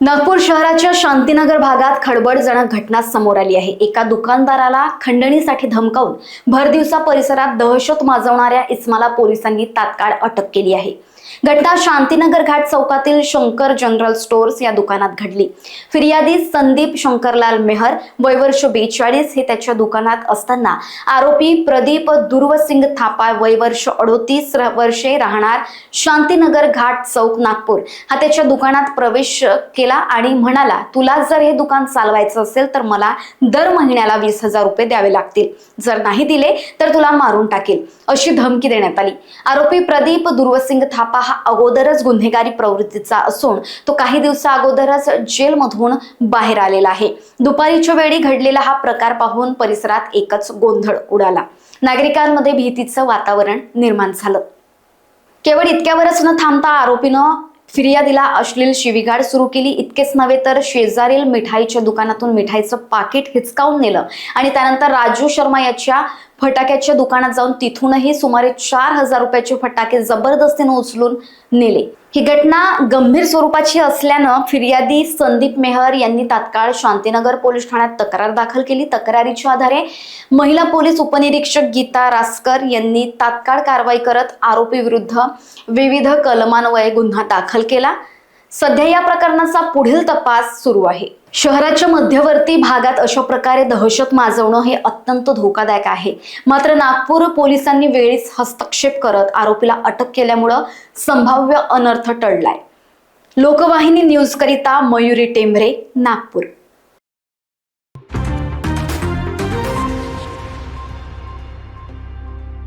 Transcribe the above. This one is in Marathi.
नागपूर शहराच्या शांतीनगर भागात खडबडजनक घटना समोर आली आहे. एका दुकानदाराला खंडणीसाठी धमकावून भरदिवसा परिसरात दहशत माजवणाऱ्या इस्माला पोलिसांनी तात्काळ अटक केली आहे. घटना शांतीनगर घाट चौकातील शंकर जनरल स्टोअर्स या दुकानात घडली. फिर्यादी संदीप शंकरलाल मेहर वयवर्ष बेचाळीस हे त्याच्या दुकानात असताना आरोपी प्रदीप दुर्वसिंग थापा वयवर्ष अडोतीस वर्षे राहणार शांतीनगर घाट चौक नागपूर हा त्याच्या दुकानात प्रवेश केला आणि म्हणाला तुला जर हे दुकान चालवायचं असेल तर मला दर महिन्याला वीस हजार रुपये द्यावे लागतील. जर नाही दिले तर तुला मारून टाकेल. अशी धमकी देण्यात आली. आरोपी प्रदीप दुर्वसिंग थापा हा अगोदरच गुन्हेगारी प्रवृत्तीचा असून तो काही दिवसा अगोदरच जेलमधून बाहेर आलेला आहे. दुपारीच्या वेळी घडलेला हा प्रकार पाहून परिसरात एकच गोंधळ उडाला. नागरिकांमध्ये भीतीचं वातावरण निर्माण झालं. केवळ इतक्यावरच न थांबता आरोपीनं फिर्यादीला अश्लील शिवीगाळ सुरू केली. इतकेच नव्हे तर शेजारील मिठाईच्या दुकानातून मिठाईचं पाकिट हिचकावून नेलं. आणि त्यानंतर राजू शर्मा याच्या फटाक्याच्या दुकानात जाऊन तिथूनही सुमारे चार हजार रुपयाचे फटाके जबरदस्तीने उचलून नेले. ही घटना गंभीर स्वरूपाची असल्यानं फिर्यादी संदीप मेहर यांनी तात्काळ शांतीनगर पोलीस ठाण्यात तक्रार दाखल केली. तक्रारीच्या आधारे महिला पोलीस उपनिरीक्षक गीता रासकर यांनी तात्काळ कारवाई करत आरोपी विरुद्ध विविध कलमान्वये गुन्हा दाखल केला. सध्या या प्रकरणाचा पुढील तपास सुरू आहे. शहराच्या मध्यवर्ती भागात अशा प्रकारे दहशत माजवणं हे अत्यंत धोकादायक आहे. मात्र नागपूर पोलिसांनी वेळीच हस्तक्षेप करत आरोपीला अटक केल्यामुळं संभाव्य अनर्थ टळलाय. लोकवाहिनी न्यूज करिता मयुरी टेंभरे नागपूर.